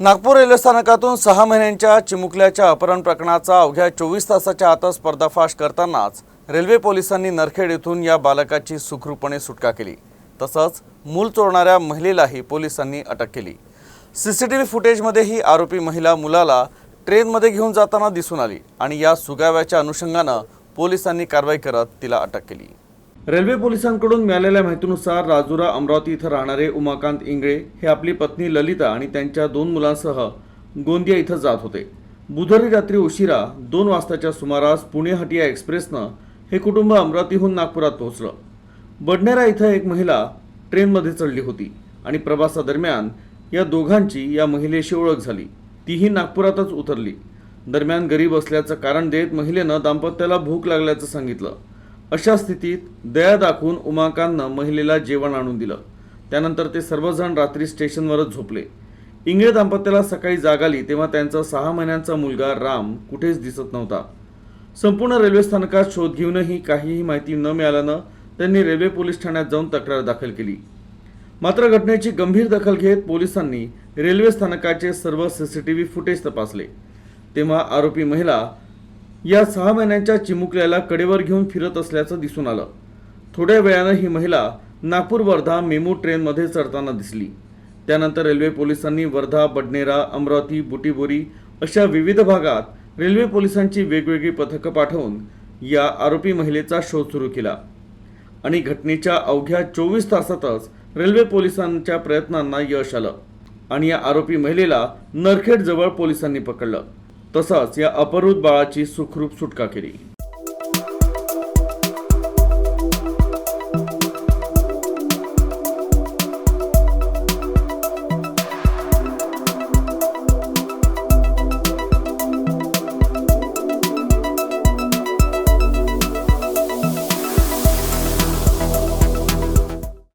Nagpur railway स्थानकातून सहा महिन्यांच्या चिमुकल्याच्या अपहरण प्रकरणाचा अवघ्या चोवीस तासाच्या आतच पर्दाफाश करतानाच रेल्वे पोलिसांनी नरखेड येथून या बालकाची सुखरूपणे सुटका केली. तसंच मूल चोरणाऱ्या महिलेलाही पोलिसांनी अटक केली. सी सी टी व्ही फुटेजमध्ये ही आरोपी महिला मुलाला ट्रेनमध्ये घेऊन जाताना दिसून आली आणि या सुगाव्याच्या अनुषंगानं पोलिसांनी कारवाई करत तिला अटक केली. रेल्वे पोलिसांकडून मिळालेल्या माहितीनुसार राजुरा अमरावती इथं राहणारे उमाकांत इंगळे हे आपली पत्नी ललिता आणि त्यांच्या दोन मुलांसह गोंदिया इथं जात होते. बुधवारी रात्री उशिरा दोन वाजताच्या सुमारास पुणे हटिया एक्सप्रेसनं हे कुटुंब अमरावतीहून नागपुरात पोहोचलं. बडनेरा इथं एक महिला ट्रेनमध्ये चढली होती आणि प्रवासादरम्यान या दोघांची या महिलेशी ओळख झाली. तीही नागपुरातच उतरली. दरम्यान गरीब असल्याचं कारण देत महिलेनं दाम्पत्याला भूक लागल्याचं सांगितलं. अशा स्थितीत दया दाखवून उमाकांतनं महिलेला जेवण आणून दिलं. त्यानंतर ते सर्वजण रात्री स्टेशनवरच झोपले. इंगळे दाम्पत्याला सकाळी जाग आली तेव्हा त्यांचा सहा महिन्यांचा मुलगा राम कुठेच दिसत नव्हता. संपूर्ण रेल्वे स्थानकात शोध घेऊनही काहीही माहिती न मिळाल्यानं त्यांनी रेल्वे पोलीस ठाण्यात जाऊन तक्रार दाखल केली. मात्र घटनेची गंभीर दखल घेत पोलिसांनी रेल्वे स्थानकाचे सर्व सीसीटीव्ही फुटेज तपासले. तेव्हा आरोपी महिला या सहा महिन्यांच्या चिमुकल्याला कडेवर घेऊन फिरत असल्याचं दिसून आलं. थोड्या वेळानं ही महिला नागपूर वर्धा मेमू ट्रेनमध्ये चढताना दिसली. त्यानंतर रेल्वे पोलिसांनी वर्धा बडनेरा अमरावती बुटीबोरी अशा विविध भागात रेल्वे पोलिसांची वेगवेगळी पथकं पाठवून या आरोपी महिलेचा शोध सुरू केला. आणि घटनेच्या अवघ्या चोवीस तासातच रेल्वे पोलिसांच्या प्रयत्नांना यश आलं आणि या आरोपी महिलेला नरखेड जवळ पोलिसांनी पकडलं. तसंच या अपहृत बाळाची सुखरूप सुटका केली.